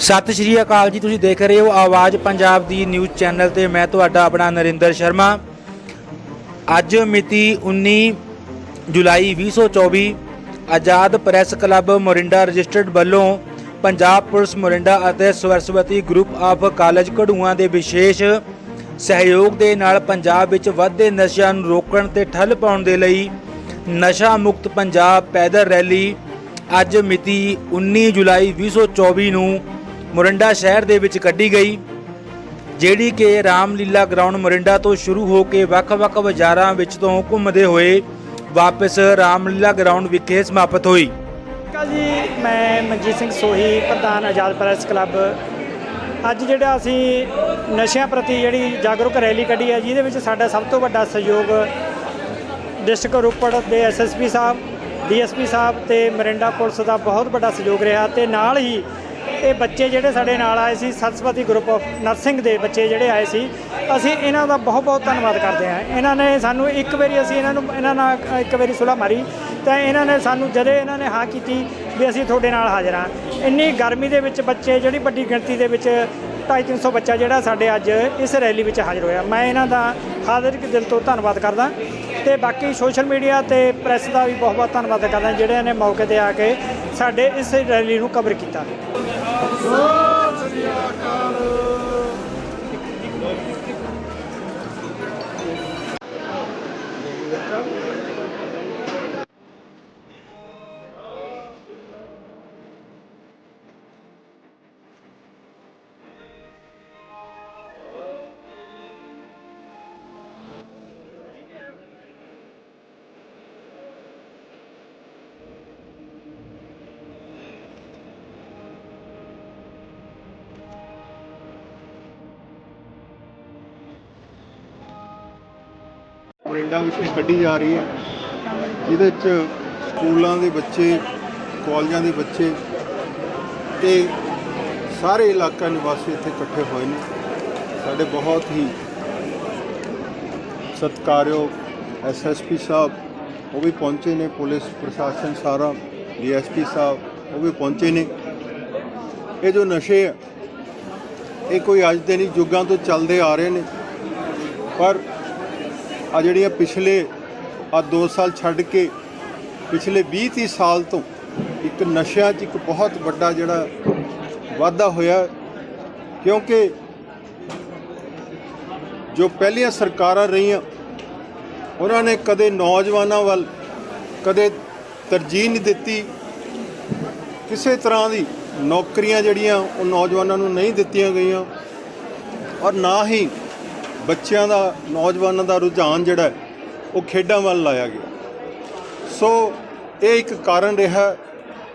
ਸਤਿ ਸ਼੍ਰੀ ਅਕਾਲ ਜੀ, ਤੁਸੀਂ ਦੇਖ ਰਹੇ ਹੋ ਆਵਾਜ਼ ਪੰਜਾਬ ਦੀ ਨਿਊਜ਼ ਚੈਨਲ ਤੇ। ਮੈਂ ਤੁਹਾਡਾ ਆਪਣਾ ਨਰਿੰਦਰ ਸ਼ਰਮਾ। ਅੱਜ ਮਿਤੀ 19 ਜੁਲਾਈ 2024 Azad press club Morinda registered ਵੱਲੋਂ ਪੰਜਾਬ ਪੁਲਿਸ ਮੋਰਿੰਡਾ ਅਤੇ Saraswati group of college Kadhuan ਦੇ ਵਿਸ਼ੇਸ਼ ਸਹਿਯੋਗ ਦੇ ਨਾਲ ਪੰਜਾਬ ਵਿੱਚ ਵੱਧਦੇ ਨਸ਼ਿਆਂ ਨੂੰ ਰੋਕਣ ਤੇ ਠੱਲ ਪਾਉਣ ਦੇ ਲਈ ਨਸ਼ਾ ਮੁਕਤ ਪੰਜਾਬ ਪੈਦਲ ਰੈਲੀ ਅੱਜ ਮਿਤੀ 19 ਜੁਲਾਈ 2024 ਨੂੰ ਮੋਰਿੰਡਾ ਸ਼ਹਿਰ ਦੇ ਵਿੱਚ ਕੱਢੀ ਗਈ, ਜਿਹੜੀ ਕਿ ਰਾਮਲੀਲਾ ਗਰਾਊਂਡ ਮੋਰਿੰਡਾ ਤੋਂ ਸ਼ੁਰੂ ਹੋ ਕੇ ਵੱਖ-ਵੱਖ ਬਾਜ਼ਾਰਾਂ ਵਿੱਚ ਤੋਂ ਘੁੰਮਦੇ ਹੋਏ ਵਾਪਸ ਰਾਮਲੀਲਾ ਗਰਾਊਂਡ ਵਿਖੇ ਸਮਾਪਤ ਹੋਈ। ਕਾ ਜੀ, ਮੈਂ ਮਨਜੀਤ ਸਿੰਘ ਸੋਹੀ, ਪ੍ਰਧਾਨ ਆਜ਼ਾਦ ਪ੍ਰੈਸ ਕਲੱਬ। ਅੱਜ ਜਿਹੜਾ ਅਸੀਂ ਨਸ਼ਿਆਂ ਪ੍ਰਤੀ ਜਿਹੜੀ ਜਾਗਰੂਕ ਰੈਲੀ ਕੱਢੀ ਹੈ, ਜਿਹਦੇ ਵਿੱਚ ਸਾਡਾ ਸਭ ਤੋਂ ਵੱਡਾ ਸਹਿਯੋਗ ਡਿਸਟ੍ਰਿਕਟ ਰੋਪੜ ਦੇ ਐਸਐਸਪੀ ਸਾਹਿਬ ਡੀਐਸਪੀ ਸਾਹਿਬ ਤੇ ਮਰਿੰਡਾ ਪੁਲਿਸ ਦਾ ਬਹੁਤ ਵੱਡਾ ਸਹਿਯੋਗ ਰਿਹਾ ਤੇ ਨਾਲ ਹੀ ਇਹ ਬੱਚੇ ਜਿਹੜੇ ਸਾਡੇ ਨਾਲ ਆਏ ਸੀ ਸਰਸਵਤੀ ਗਰੁੱਪ ਆਫ ਨਰਸਿੰਗ ਦੇ ਬੱਚੇ ਜਿਹੜੇ ਆਏ ਸੀ, ਅਸੀਂ ਇਹਨਾਂ ਦਾ ਬਹੁਤ ਬਹੁਤ ਧੰਨਵਾਦ ਕਰਦੇ ਹਾਂ। ਇਹਨਾਂ ਨੇ ਸਾਨੂੰ ਇੱਕ ਵਾਰੀ ਅਸੀਂ ਇਹਨਾਂ ਨੂੰ ਇਹਨਾਂ ਨਾਲ ਇੱਕ ਵਾਰੀ ਸੁਲਾ ਮਾਰੀ ਤਾਂ ਇਹਨਾਂ ਨੇ ਸਾਨੂੰ ਜਦੋਂ ਇਹਨਾਂ ਨੇ ਹਾਂ ਕੀਤੀ ਵੀ ਅਸੀਂ ਤੁਹਾਡੇ ਨਾਲ ਹਾਜ਼ਰ ਹਾਂ। ਇੰਨੀ ਗਰਮੀ ਦੇ ਵਿੱਚ ਬੱਚੇ, ਜਿਹੜੀ ਵੱਡੀ ਗਿਣਤੀ ਦੇ ਵਿੱਚ 250 ਬੱਚਾ ਜਿਹੜਾ ਸਾਡੇ ਅੱਜ ਇਸ ਰੈਲੀ ਵਿੱਚ ਹਾਜ਼ਰ ਹੋਇਆ। ਮੈਂ ਇਹਨਾਂ ਦਾ ਹਾਜ਼ਰ ਦਿਲ ਤੋਂ ਧੰਨਵਾਦ ਕਰਦਾ ਤੇ ਬਾਕੀ ਸੋਸ਼ਲ ਮੀਡੀਆ ਤੇ ਪ੍ਰੈਸ ਦਾ ਵੀ ਬਹੁਤ ਬਹੁਤ ਧੰਨਵਾਦ ਕਰਦਾ ਜਿਹੜੇ ਨੇ ਮੌਕੇ ਤੇ ਆ ਕੇ ਸਾਡੇ ਇਸ ਰੈਲੀ ਨੂੰ ਕਵਰ ਕੀਤਾ। ਮੋਰਿੰਡਾ ਵਿਸ਼ੇ ਕੱਢੀ ਜਾ ਰਹੀ ਹੈ। ਜਿਹਦੇ ਵਿੱਚ ਸਕੂਲਾਂ ਦੇ ਬੱਚੇ, ਕਾਲਜਾਂ ਦੇ ਬੱਚੇ ਤੇ ਸਾਰੇ ਇਲਾਕਾ ਨਿਵਾਸੀ ਇੱਥੇ ਇਕੱਠੇ ਹੋਏ ਨੇ। ਸਾਡੇ ਬਹੁਤ ਹੀ ਸਤਿਕਾਰਯੋਗ ਐਸਐਸਪੀ ਸਾਹਿਬ, ਉਹ ਵੀ ਪਹੁੰਚੇ ਨੇ। ਪੁਲਿਸ ਪ੍ਰਸ਼ਾਸਨ ਸਾਰਾ ਡੀਐਸਪੀ ਸਾਹਿਬ, ਉਹ ਵੀ ਪਹੁੰਚੇ ਨੇ। ਇਹ ਜੋ ਨਸ਼ੇ ਆ, ਇਹ ਕੋਈ ਅੱਜ ਦੇ ਨਹੀਂ ਯੁੱਗਾਂ ਤੋਂ ਚੱਲਦੇ ਆ ਰਹੇ ਨੇ। ਪਰ ਆ ਜਿਹੜੀਆਂ ਪਿਛਲੇ ਆ 2 ਸਾਲ ਛੱਡ ਕੇ ਪਿਛਲੇ 20 30 ਸਾਲ ਤੋਂ ਇੱਕ ਨਸ਼ਿਆਂ 'ਚ ਇੱਕ ਬਹੁਤ ਵੱਡਾ ਜਿਹੜਾ ਵਾਧਾ ਹੋਇਆ, ਕਿਉਂਕਿ ਜੋ ਪਹਿਲੀਆਂ ਸਰਕਾਰਾਂ ਰਹੀਆਂ, ਉਹਨਾਂ ਨੇ ਕਦੇ ਨੌਜਵਾਨਾਂ ਵੱਲ ਕਦੇ ਤਰਜੀਹ ਨਹੀਂ ਦਿੱਤੀ। ਕਿਸੇ ਤਰ੍ਹਾਂ ਦੀ ਨੌਕਰੀਆਂ ਜਿਹੜੀਆਂ ਉਹ ਨੌਜਵਾਨਾਂ ਨੂੰ ਨਹੀਂ ਦਿੱਤੀਆਂ ਗਈਆਂ ਔਰ ਨਾ ਹੀ ਬੱਚਿਆਂ ਦਾ, ਨੌਜਵਾਨਾਂ ਦਾ ਰੁਝਾਨ ਜਿਹੜਾ ਉਹ ਖੇਡਾਂ ਵੱਲ ਲਾਇਆ ਗਿਆ। ਸੋ ਇਹ ਇੱਕ ਕਾਰਨ ਰਿਹਾ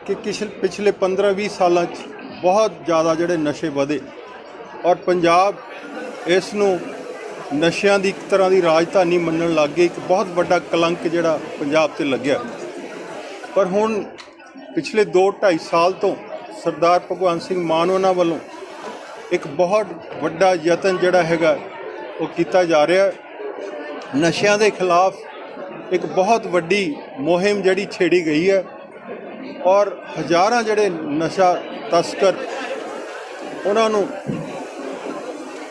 ਕਿ ਕਿਛ- ਪਿਛਲੇ 15-20 ਸਾਲਾਂ 'ਚ ਬਹੁਤ ਜ਼ਿਆਦਾ ਜਿਹੜੇ ਨਸ਼ੇ ਵਧੇ ਔਰ ਪੰਜਾਬ ਇਸ ਨੂੰ ਨਸ਼ਿਆਂ ਦੀ ਇੱਕ ਤਰ੍ਹਾਂ ਦੀ ਰਾਜਧਾਨੀ ਮੰਨਣ ਲੱਗ ਗਈ। ਇੱਕ ਬਹੁਤ ਵੱਡਾ ਕਲੰਕ ਜਿਹੜਾ ਪੰਜਾਬ ਤੇ ਲੱਗਿਆ। ਪਰ ਹੁਣ ਪਿਛਲੇ 2-2.5 ਸਾਲ ਤੋਂ ਸਰਦਾਰ ਭਗਵੰਤ ਸਿੰਘ ਮਾਨ ਉਹਨਾਂ ਵੱਲੋਂ ਇੱਕ ਬਹੁਤ ਵੱਡਾ ਯਤਨ ਜਿਹੜਾ ਹੈਗਾ ਉਹ ਕੀਤਾ ਜਾ ਰਿਹਾ। ਨਸ਼ਿਆਂ ਦੇ ਖਿਲਾਫ ਇੱਕ ਬਹੁਤ ਵੱਡੀ ਮੁਹਿੰਮ ਜਿਹੜੀ ਛੇੜੀ ਗਈ ਹੈ ਔਰ ਹਜ਼ਾਰਾਂ ਜਿਹੜੇ ਨਸ਼ਾ ਤਸਕਰ ਉਹਨਾਂ ਨੂੰ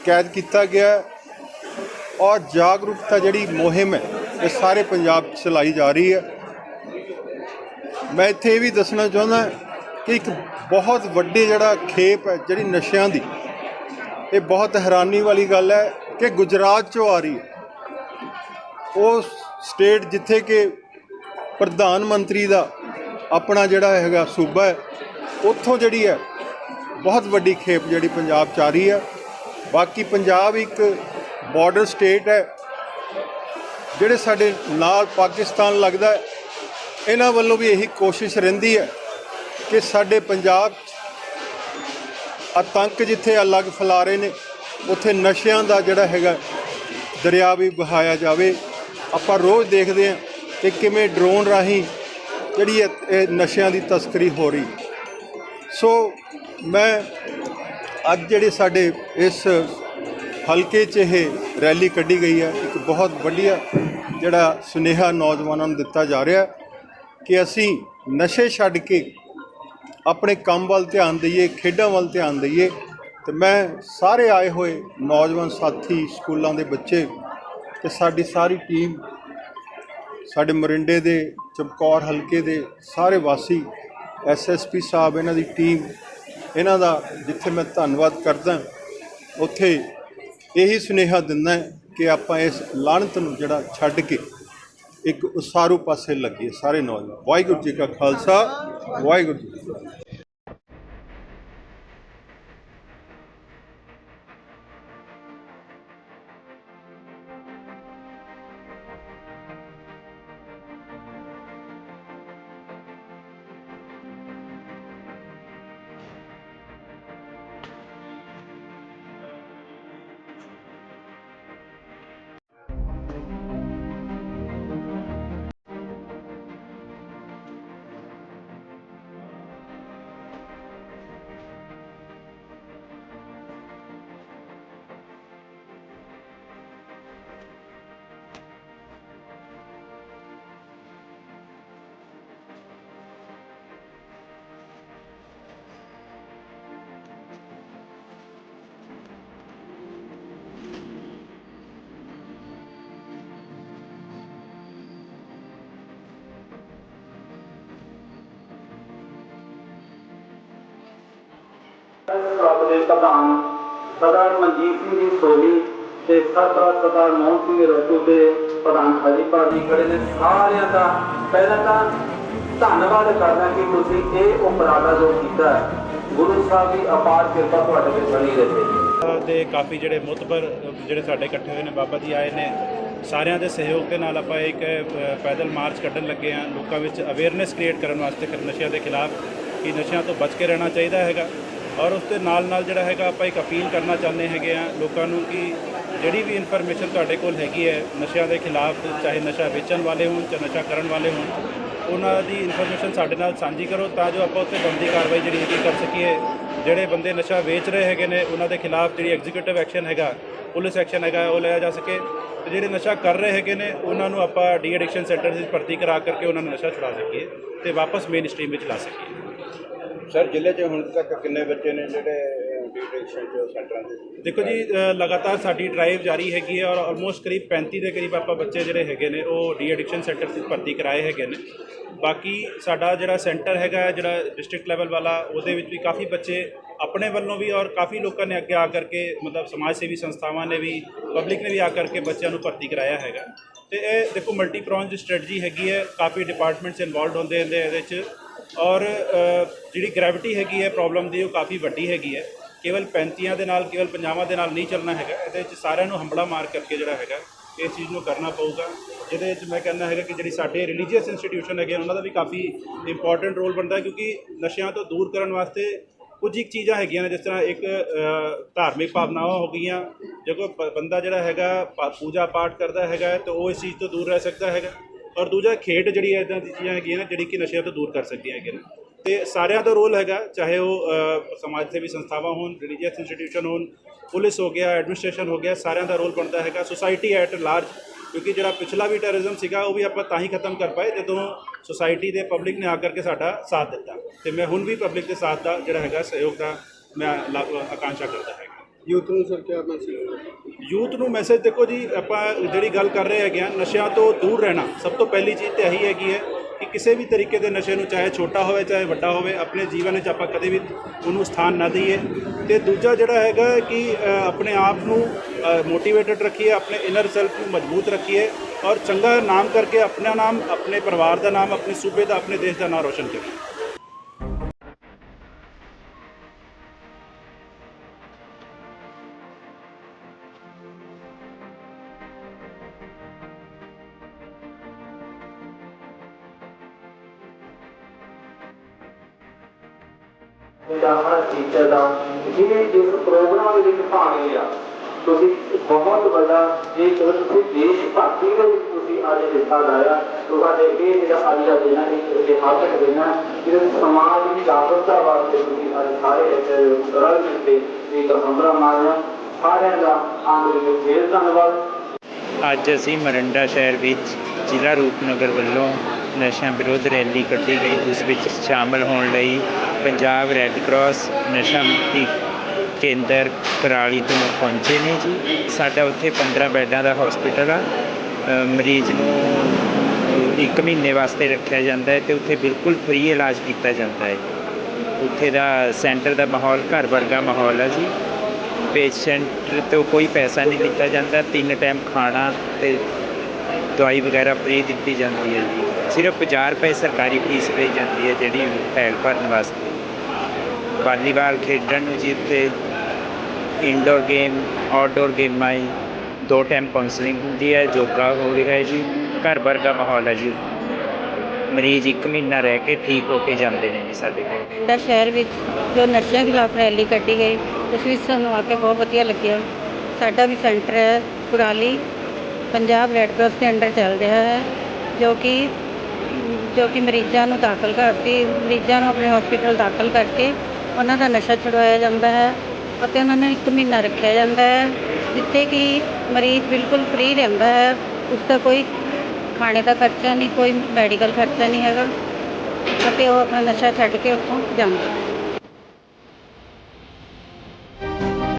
ਕੈਦ ਕੀਤਾ ਗਿਆ ਔਰ ਜਾਗਰੂਕਤਾ ਜਿਹੜੀ ਮੁਹਿੰਮ ਹੈ ਇਹ ਸਾਰੇ ਪੰਜਾਬ 'ਚ ਚਲਾਈ ਜਾ ਰਹੀ ਹੈ। ਮੈਂ ਇੱਥੇ ਇਹ ਵੀ ਦੱਸਣਾ ਚਾਹੁੰਦਾ ਕਿ ਇੱਕ ਬਹੁਤ ਵੱਡੀ ਜਿਹੜਾ ਖੇਪ ਹੈ ਜਿਹੜੀ ਨਸ਼ਿਆਂ ਦੀ, ਇਹ ਬਹੁਤ ਹੈਰਾਨੀ ਵਾਲੀ ਗੱਲ ਹੈ। ਕਿ ਗੁਜਰਾਤ ਚੋਂ ਆ ਰਹੀ ਹੈ। ਉਹ ਸਟੇਟ ਜਿੱਥੇ ਕਿ ਪ੍ਰਧਾਨ ਮੰਤਰੀ ਦਾ ਆਪਣਾ ਜਿਹੜਾ ਹੈਗਾ ਸੂਬਾ ਹੈ, ਉੱਥੋਂ ਜਿਹੜੀ ਹੈ, ਬਹੁਤ ਵੱਡੀ ਖੇਪ ਜਿਹੜੀ ਪੰਜਾਬ ਚ ਆ ਰਹੀ ਹੈ। ਬਾਕੀ ਪੰਜਾਬ ਇੱਕ ਬਾਰਡਰ ਸਟੇਟ ਹੈ, ਜਿਹੜੇ ਸਾਡੇ ਨਾਲ ਪਾਕਿਸਤਾਨ ਲੱਗਦਾ ਇਹਨਾਂ ਵੱਲੋਂ ਵੀ ਇਹੀ ਕੋਸ਼ਿਸ਼ ਰਹਿੰਦੀ ਹੈ ਕਿ ਸਾਡੇ ਪੰਜਾਬ ਆਤੰਕ ਜਿੱਥੇ ਅਲੱਗ ਫੈਲਾ ਰਹੇ ਨੇ ਉੱਥੇ ਨਸ਼ਿਆਂ ਦਾ ਜਿਹੜਾ ਹੈਗਾ ਦਰਿਆ ਵੀ ਬਹਾਇਆ ਜਾਵੇ। ਆਪਾਂ ਰੋਜ਼ ਦੇਖਦੇ ਹਾਂ ਕਿ ਕਿਵੇਂ ਡਰੋਨ ਰਾਹੀਂ ਜਿਹੜੀ ਇਹ ਇਹ ਨਸ਼ਿਆਂ ਦੀ ਤਸਕਰੀ ਹੋ ਰਹੀ। ਸੋ ਮੈਂ ਅੱਜ ਜਿਹੜੇ ਸਾਡੇ ਇਸ ਹਲਕੇ 'ਚ ਇਹ ਰੈਲੀ ਕੱਢੀ ਗਈ ਹੈ, ਇੱਕ ਬਹੁਤ ਵਧੀਆ ਜਿਹੜਾ ਸੁਨੇਹਾ ਨੌਜਵਾਨਾਂ ਨੂੰ ਦਿੱਤਾ ਜਾ ਰਿਹਾ ਕਿ ਅਸੀਂ ਨਸ਼ੇ ਛੱਡ ਕੇ ਆਪਣੇ ਕੰਮ ਵੱਲ ਧਿਆਨ ਦਈਏ, ਖੇਡਾਂ ਵੱਲ ਧਿਆਨ ਦਈਏ। ਤੇ ਮੈਂ ਸਾਰੇ ਆਏ ਹੋਏ ਨੌਜਵਾਨ ਸਾਥੀ, ਸਕੂਲਾਂ ਦੇ ਬੱਚੇ ਤੇ ਸਾਡੀ ਸਾਰੀ ਟੀਮ, ਸਾਡੇ ਮਰਿੰਡੇ ਦੇ, ਚਮਕੌਰ ਹਲਕੇ ਦੇ ਸਾਰੇ ਵਾਸੀ ਐਸਐਸਪੀ ਸਾਹਿਬ, ਇਹਨਾਂ ਦੀ ਟੀਮ, ਇਹਨਾਂ ਦਾ ਜਿੱਥੇ ਮੈਂ ਧੰਨਵਾਦ ਕਰਦਾ, ਉੱਥੇ ਇਹੀ ਸੁਨੇਹਾ ਦਿੰਦਾ ਕਿ ਆਪਾਂ ਇਸ ਲਾਹਨਤ ਨੂੰ ਜਿਹੜਾ ਛੱਡ ਕੇ ਇੱਕ ਉਸਾਰੂ ਪਾਸੇ ਲੱਗੀਏ ਸਾਰੇ ਨੌਜਵਾਨ। ਵਾਹਿਗੁਰੂ ਜੀ ਕਾ ਖਾਲਸਾ, ਵਾਹਿਗੁਰੂ ਜੀ ਕਲੱਬ ਦੇ ਪ੍ਰਧਾਨ ਸਰਦਾਰ ਮਨਜੀਤ ਸਿੰਘ ਜੀ ਸੋਹੀ ਤੇ ਸਰਦਾਰ ਸਰਦਾਰ ਮੋਹਨ ਸਿੰਘ ਰੋਟੂ ਤੇ ਪ੍ਰਧਾਨ ਖਲੀਪਾ ਜੀ ਖੜੇ ਨੇ। ਸਾਰਿਆਂ ਦਾ ਪਹਿਲਾਂ ਤਾਂ ਧੰਨਵਾਦ ਕਰਦਾ ਕਿ ਤੁਸੀਂ ਇਹ ਉਪਰਾਲਾ ਜੋ ਕੀਤਾ ਗੁਰੂ ਸਾਹਿਬ ਦੀ ਅਪਾਰ ਕਿਰਪਾ ਤੁਹਾਡੇ ਤੇ ਬਣੀ ਰਹੇ। ਦੇ ਕਾਫੀ ਜਿਹੜੇ ਮੁਤਬਰ ਜਿਹੜੇ ਸਾਡੇ ਇਕੱਠੇ ਹੋਏ ਨੇ ਬਾਬਾ ਜੀ ਆਏ ਨੇ। ਸਾਰਿਆਂ ਦੇ ਸਹਿਯੋਗ ਦੇ ਨਾਲ ਆਪਾਂ ਇੱਕ ਅ, ਪੈਦਲ ਮਾਰਚ ਕੱਢਣ ਲੱਗੇ ਆ ਲੋਕਾਂ ਵਿੱਚ ਅਵੇਅਰਨੈਸ ਕ੍ਰੀਏਟ ਕਰਨ ਵਾਸਤੇ ਕਿ ਨਸ਼ਿਆਂ ਦੇ ਖਿਲਾਫ ਕਿ ਨਸ਼ਿਆਂ ਤੋਂ ਬਚ ਕੇ ਰਹਿਣਾ ਚਾਹੀਦਾ ਹੈਗਾ। ਔਰ ਉਸ ਦੇ ਨਾਲ ਨਾਲ ਜਿਹੜਾ ਹੈਗਾ ਆਪਾਂ ਇੱਕ ਅਪੀਲ ਕਰਨਾ ਚਾਹੁੰਦੇ ਹੈਗੇ ਆ ਲੋਕਾਂ ਨੂੰ ਕਿ ਜਿਹੜੀ ਵੀ ਇਨਫੋਰਮੇਸ਼ਨ ਤੁਹਾਡੇ ਕੋਲ ਹੈਗੀ ਹੈ ਨਸ਼ਿਆਂ ਦੇ ਖਿਲਾਫ, ਚਾਹੇ ਨਸ਼ਾ ਵੇਚਣ ਵਾਲੇ ਹੋਣ ਚਾਹੇ ਨਸ਼ਾ ਕਰਨ ਵਾਲੇ ਹੋਣ, ਉਹਨਾਂ ਦੀ ਇਨਫੋਰਮੇਸ਼ਨ ਸਾਡੇ ਨਾਲ ਸਾਂਝੀ ਕਰੋ ਤਾਂ ਜੋ ਆਪਾਂ ਉੱਤੇ ਬੰਦੀ ਕਾਰਵਾਈ ਜਿਹੜੀ ਹੈਗੀ ਕਰ ਸਕੀਏ। ਜਿਹੜੇ ਬੰਦੇ ਨਸ਼ਾ ਵੇਚ ਰਹੇ ਹੈਗੇ ਨੇ, ਉਹਨਾਂ ਦੇ ਖਿਲਾਫ ਜਿਹੜੀ ਐਗਜ਼ੀਕਿਊਟਿਵ ਐਕਸ਼ਨ ਹੈਗਾ, ਪੁਲਿਸ ਐਕਸ਼ਨ ਹੈਗਾ, ਉਹ ਲਿਆ ਜਾ ਸਕੇ। ਤੇ ਜਿਹੜੇ ਨਸ਼ਾ ਕਰ ਰਹੇ ਹੈਗੇ ਨੇ, ਉਹਨਾਂ ਨੂੰ ਆਪਾਂ ਡੀ ਐਡਿਕਸ਼ਨ ਸੈਂਟਰ ਵਿੱਚ ਭਰਤੀ ਕਰਾ ਕਰਕੇ ਉਹਨਾਂ ਨੂੰ ਨਸ਼ਾ ਛੁਡਾ ਸਕੀਏ ਤੇ ਵਾਪਸ ਮੇਨ ਸਟ੍ਰੀਮ ਵਿੱਚ ਲਾ ਸਕੀਏ। ਸਰ ਜ਼ਿਲ੍ਹੇ 'ਚ ਹੁਣ ਤੱਕ ਕਿੰਨੇ ਬੱਚੇ ਨੇ ਜਿਹੜੇ ਡਿਟੈਕਸ਼ਨ ਚ ਸੈਂਟਰਾਂ ਦੇ ਦੇਖੋ ਜੀ ਅ, ਲਗਾਤਾਰ ਸਾਡੀ ਡਰਾਈਵ ਜਾਰੀ ਹੈਗੀ ਹੈ ਔਰ ਆਲਮੋਸਟ ਕਰੀਬ 35 ਦੇ ਕਰੀਬ ਆਪਾਂ ਬੱਚੇ ਜਿਹੜੇ ਹੈਗੇ ਨੇ ਉਹ ਡੀ ਐਡਿਕਸ਼ਨ ਸੈਂਟਰ 'ਚ ਭਰਤੀ ਕਰਾਏ ਹੈਗੇ ਨੇ। ਬਾਕੀ ਸਾਡਾ ਜਿਹੜਾ ਸੈਂਟਰ ਹੈਗਾ ਹੈ, ਜਿਹੜਾ ਡਿਸਟ੍ਰਿਕਟ ਲੈਵਲ ਵਾਲਾ ਉਹਦੇ ਵਿੱਚ ਵੀ ਕਾਫੀ ਬੱਚੇ ਆਪਣੇ ਵੱਲੋਂ ਵੀ ਔਰ ਕਾਫੀ ਲੋਕਾਂ ਨੇ ਅੱਗੇ ਆ ਕਰਕੇ ਮਤਲਬ ਸਮਾਜ ਸੇਵੀ ਸੰਸਥਾਵਾਂ ਨੇ ਵੀ ਪਬਲਿਕ ਨੇ ਵੀ ਆ ਕਰਕੇ ਬੱਚਿਆਂ ਨੂੰ ਭਰਤੀ ਕਰਾਇਆ ਹੈਗਾ। ਤੇ ਇਹ ਦੇਖੋ ਮਲਟੀ ਪ੍ਰੋਨਜ ਸਟ੍ਰੈਟਜੀ ਹੈਗੀ ਹੈ। ਕਾਫੀ ਡਿਪਾਰਟਮੈਂਟਸ ਇਨਵੋਲਵਡ ਹੁੰਦੇ ਨੇ ਇਹਦੇ 'ਚ ਔਰ ਜਿਹੜੀ ਗ੍ਰੈਵਿਟੀ ਹੈਗੀ ਹੈ ਪ੍ਰੋਬਲਮ ਦੀ ਉਹ ਕਾਫੀ ਵੱਡੀ ਹੈਗੀ ਹੈ। ਕੇਵਲ 35 ਦੇ ਨਾਲ, ਕੇਵਲ ਪੰਜਾਵਾਂ ਦੇ ਨਾਲ ਨਹੀਂ ਚੱਲਣਾ ਹੈਗਾ। ਇਹਦੇ ਵਿੱਚ ਸਾਰਿਆਂ ਨੂੰ ਹੰਬੜਾ ਮਾਰ ਕਰਕੇ ਜਿਹੜਾ ਹੈਗਾ, ਇਸ ਚੀਜ਼ ਨੂੰ ਕਰਨਾ ਪਊਗਾ। ਜਿਹਦੇ ਵਿੱਚ ਮੈਂ ਕਹਿੰਦਾ ਹੈਗਾ ਕਿ ਜਿਹੜੀ ਸਾਡੇ ਰਿਲੀਜੀਅਸ ਇੰਸਟੀਟਿਊਸ਼ਨ ਹੈਗੇ ਉਹਨਾਂ ਦਾ ਵੀ ਕਾਫੀ ਇੰਪੋਰਟੈਂਟ ਰੋਲ ਬਣਦਾ ਕਿਉਂਕਿ ਨਸ਼ਿਆਂ ਤੋਂ ਦੂਰ ਕਰਨ ਵਾਸਤੇ ਕੁਝ ਇੱਕ ਚੀਜ਼ਾਂ ਹੈਗੀਆਂ ਨੇ, ਜਿਸ ਤਰ੍ਹਾਂ ਇੱਕ ਧਾਰਮਿਕ ਭਾਵਨਾਵਾਂ ਹੋ ਗਈਆਂ। ਜੇ ਕੋਈ ਬ- ਬੰਦਾ ਜਿਹੜਾ ਹੈਗਾ ਪੂਜਾ ਪਾਠ ਕਰਦਾ ਹੈਗਾ, ਤਾਂ ਉਹ ਇਸ ਚੀਜ਼ ਤੋਂ ਦੂਰ ਰਹਿ ਸਕਦਾ ਹੈਗਾ। ਔਰ ਦੂਜਾ ਖੇਡ ਜਿਹੜੀ ਇਦਾਂ ਦੀ ਚੀਜ਼ਾਂ ਹੈਗੀਆਂ ਨੇ, ਜਿਹੜੀ ਕਿ ਨਸ਼ਿਆਂ ਤੋਂ ਦੂਰ ਕਰ ਸਕਦੀਆਂ ਹੈਗੀਆਂ ਨੇ। ਤੇ ਸਾਰਿਆਂ ਦਾ ਰੋਲ ਹੈਗਾ, ਚਾਹੇ ਉਹ ਸਮਾਜ ਸੇਵੀ ਸੰਸਥਾਵਾਂ ਹੋਣ ਰਿਲੀਜੀਅਸ ਇੰਸਟੀਟਿਊਸ਼ਨ ਹੋਣ, ਪੁਲਿਸ ਹੋ ਗਿਆ ਐਡਮਿਨਿਸਟ੍ਰੇਸ਼ਨ ਹੋ ਗਿਆ, ਸਾਰਿਆਂ ਦਾ ਰੋਲ ਬਣਦਾ ਹੈਗਾ ਸੁਸਾਇਟੀ ਐਟ ਲਾਰਜ ਕਿਉਂਕਿ ਜਿਹੜਾ ਪਿਛਲਾ ਵੀ ਟੈਰਰਿਜ਼ਮ ਸੀਗਾ, ਉਹ ਵੀ ਆਪਾਂ ਤਾਂ ਹੀ ਖਤਮ ਕਰ ਪਾਏ, ਜਦੋਂ ਸੁਸਾਇਟੀ ਦੇ ਪਬਲਿਕ ਨੇ ਆ ਕਰਕੇ ਸਾਡਾ ਸਾਥ ਦਿੱਤਾ। ਤੇ ਮੈਂ ਹੁਣ ਵੀ ਪਬਲਿਕ ਦੇ ਸਾਥ ਦਾ ਜਿਹੜਾ ਹੈਗਾ ਸਹਿਯੋਗ ਦਾ ਮੈਂ ਲਾ- ਆਕਾਂକ୍ଷା ਕਰਦਾ ਹੈਗਾ। ਯੂਥ ਨੂੰ ਸਰ ਕੀ ਮੈਸੇਜ ਯੂਥ ਨੂੰ ਮੈਸੇਜ ਦੇਖੋ ਜੀ, ਆਪਾਂ ਜਿਹੜੀ ਗੱਲ ਕਰ ਰਹੇ ਹੈਗੇ ਆ, ਨਸ਼ਿਆਂ ਤੋਂ ਦੂਰ ਰਹਿਣਾ ਸਭ ਤੋਂ ਪਹਿਲੀ ਚੀਜ਼ ਤੇ ਇਹੀ ਹੈਗੀ ਹੈ ਕਿ ਕਿਸੇ ਵੀ ਤਰੀਕੇ ਦੇ ਨਸ਼ੇ ਨੂੰ, ਚਾਹੇ ਛੋਟਾ ਹੋਵੇ, ਚਾਹੇ ਵੱਡਾ ਹੋਵੇ, ਆਪਣੇ ਜੀਵਨ ਵਿੱਚ ਆਪਾਂ ਕਦੇ ਵੀ ਉਹਨੂੰ ਸਥਾਨ ਨਾ ਦਈਏ। ਤੇ ਦੂਜਾ ਜਿਹੜਾ ਹੈਗਾ ਕਿ ਆਪਣੇ ਆਪ ਨੂੰ ਮੋਟੀਵੇਟਡ ਰੱਖੀਏ, ਆਪਣੇ ਇਨਰ ਸੈਲਫ ਨੂੰ ਮਜ਼ਬੂਤ ਰੱਖੀਏ ਔਰ ਚੰਗਾ ਨਾਮ ਕਰਕੇ ਆਪਣਾ ਨਾਮ, ਆਪਣੇ ਪਰਿਵਾਰ ਦਾ ਨਾਮ, ਆਪਣੇ ਸੂਬੇ ਦਾ, ਆਪਣੇ ਦੇਸ਼ ਦਾ ਨਾਮ ਰੋਸ਼ਨ ਕਰੀਏ। ਦਾ ਇਸ ਪ੍ਰੋਗਰਾਮ ਦੇ ਵਿੱਚ ਭਾਗ ਲਿਆ, ਤੁਸੀਂ ਬਹੁਤ ਵੱਡਾ, ਜੇ ਤੁਸੀਂ ਦੇਸ਼ ਭਗਤੀ ਦੇ ਵਿੱਚ ਤੁਸੀਂ ਅੱਜ ਹਿੱਸਾ ਲਾਇਆ, ਤੁਹਾਡੇ ਇਹ ਜਿਹੜਾ ਅੱਜ ਦਾ ਦਿਨ ਹੈ, ਇਹ ਇਤਿਹਾਸਕ ਦਿਨ ਹੈ ਜਿਹਦੇ ਸਮਾਜ ਦੀ ਜਾਗਰੂਕਤਾ ਵਾਸਤੇ ਤੁਸੀਂ ਅੱਜ ਸਾਰੇ ਇੱਕ ਰਲ ਮਿਲ ਕੇ ਇੱਕ ਹਮਲਾ ਮਾਰਿਆ। ਸਾਰਿਆਂ ਦਾ ਆਂਦਰ ਵਿੱਚ ਫੇਰ ਧੰਨਵਾਦ। ਅੱਜ ਅਸੀਂ ਮਰੰਡਾ ਸ਼ਹਿਰ ਵਿੱਚ ਜ਼ਿਲ੍ਹਾ ਰੂਪਨਗਰ ਵੱਲੋਂ ਨਸ਼ਿਆਂ ਵਿਰੋਧ ਰੈਲੀ ਕੱਢੀ ਗਈ, ਜਿਸ ਵਿੱਚ ਸ਼ਾਮਲ ਹੋਣ ਲਈ ਪੰਜਾਬ ਰੈੱਡ ਕਰਾਸ ਨਸ਼ਾ ਮੁਕਤੀ ਕੇਂਦਰ ਕੁਰਾਲੀ ਤੋਂ ਪਹੁੰਚੇ ਨੇ ਜੀ। ਸਾਡਾ ਉੱਥੇ 15 ਬੈੱਡਾਂ ਦਾ ਹਸਪੀਟਲ ਆ। ਮਰੀਜ਼ ਨੂੰ ਇੱਕ ਮਹੀਨੇ ਵਾਸਤੇ ਰੱਖਿਆ ਜਾਂਦਾ ਹੈ ਤੇ ਉੱਥੇ ਬਿਲਕੁਲ ਫ੍ਰੀ ਇਲਾਜ ਕੀਤਾ ਜਾਂਦਾ ਹੈ। ਉੱਥੇ ਦਾ ਸੈਂਟਰ ਦਾ ਮਾਹੌਲ ਘਰ ਵਰਗਾ ਮਾਹੌਲ ਹੈ ਜੀ। ਪੇਸ਼ੈਂਟ ਤੋਂ ਕੋਈ ਪੈਸਾ ਨਹੀਂ ਲਿੱਤਾ ਜਾਂਦਾ। ਤਿੰਨ ਟਾਈਮ ਖਾਣਾ ਤੇ ਦਵਾਈ ਵਗੈਰਾ ਫ੍ਰੀ ਦਿੱਤੀ ਜਾਂਦੀ ਹੈ ਜੀ। ਸਿਰਫ 50 ਰੁਪਏ ਸਰਕਾਰੀ ਫੀਸ ਪਈ ਜਾਂਦੀ ਹੈ ਜਿਹੜੀ ਫੈਲ ਭਰਨ ਵਾਸਤੇ। ਵਾਲੀਬਾਲ ਖੇਡਣ ਨੂੰ ਜੀ ਉੱਥੇ ਇਨਡੋਰ ਗੇਮ ਆਊਟਡੋਰ ਗੇਮਾਂ ਹੀ ਦੋ ਟਾਈਮ ਕਾਉਂਸਲਿੰਗ ਹੁੰਦੀ ਹੈ, ਯੋਗਾ ਹੋ ਰਿਹਾ ਹੈ ਜੀ, ਘਰ ਵਰਗਾ ਮਾਹੌਲ ਹੈ ਜੀ। ਮਰੀਜ਼ ਇੱਕ ਮਹੀਨਾ ਰਹਿ ਕੇ ਠੀਕ ਹੋ ਕੇ ਜਾਂਦੇ ਨੇ ਜੀ ਸਾਡੇ ਕੋਲ। ਪਿੰਡਾ, ਸ਼ਹਿਰ ਵਿੱਚ ਜੋ ਨਸ਼ਿਆਂ ਖਿਲਾਫ ਰੈਲੀ ਕੱਢੀ ਗਈ, ਉਸ ਵਿੱਚ ਸਾਨੂੰ ਆ ਕੇ ਬਹੁਤ ਵਧੀਆ ਲੱਗਿਆ। ਸਾਡਾ ਵੀ ਸੈਂਟਰ ਹੈ, ਕੁਰਾਲੀ, ਪੰਜਾਬ ਰੈੱਡ ਕਰਾਸ ਦੇ ਅੰਡਰ ਚੱਲ ਰਿਹਾ ਹੈ, ਜੋ ਕਿ ਜੋ ਕਿ ਮਰੀਜ਼ਾਂ ਨੂੰ ਦਾਖਲ ਕਰਤੀ, ਮਰੀਜ਼ਾਂ ਨੂੰ ਆਪਣੇ ਹਸਪੀਟਲ ਦਾਖਲ ਕਰਕੇ ਉਹਨਾਂ ਦਾ ਨਸ਼ਾ ਛੁਡਵਾਇਆ ਜਾਂਦਾ ਹੈ ਅਤੇ ਉਹਨਾਂ ਨੂੰ ਇੱਕ ਮਹੀਨਾ ਰੱਖਿਆ ਜਾਂਦਾ ਹੈ, ਜਿੱਥੇ ਕਿ ਮਰੀਜ਼ ਬਿਲਕੁਲ ਫਰੀ ਰਹਿੰਦਾ ਹੈ। ਉਸਦਾ ਕੋਈ ਖਾਣੇ ਦਾ ਖਰਚਾ ਨਹੀਂ, ਕੋਈ ਮੈਡੀਕਲ ਖਰਚਾ ਨਹੀਂ ਹੈਗਾ ਅਤੇ ਉਹ ਆਪਣਾ ਨਸ਼ਾ ਛੱਡ ਕੇ ਉੱਥੋਂ ਜਾਂਦਾ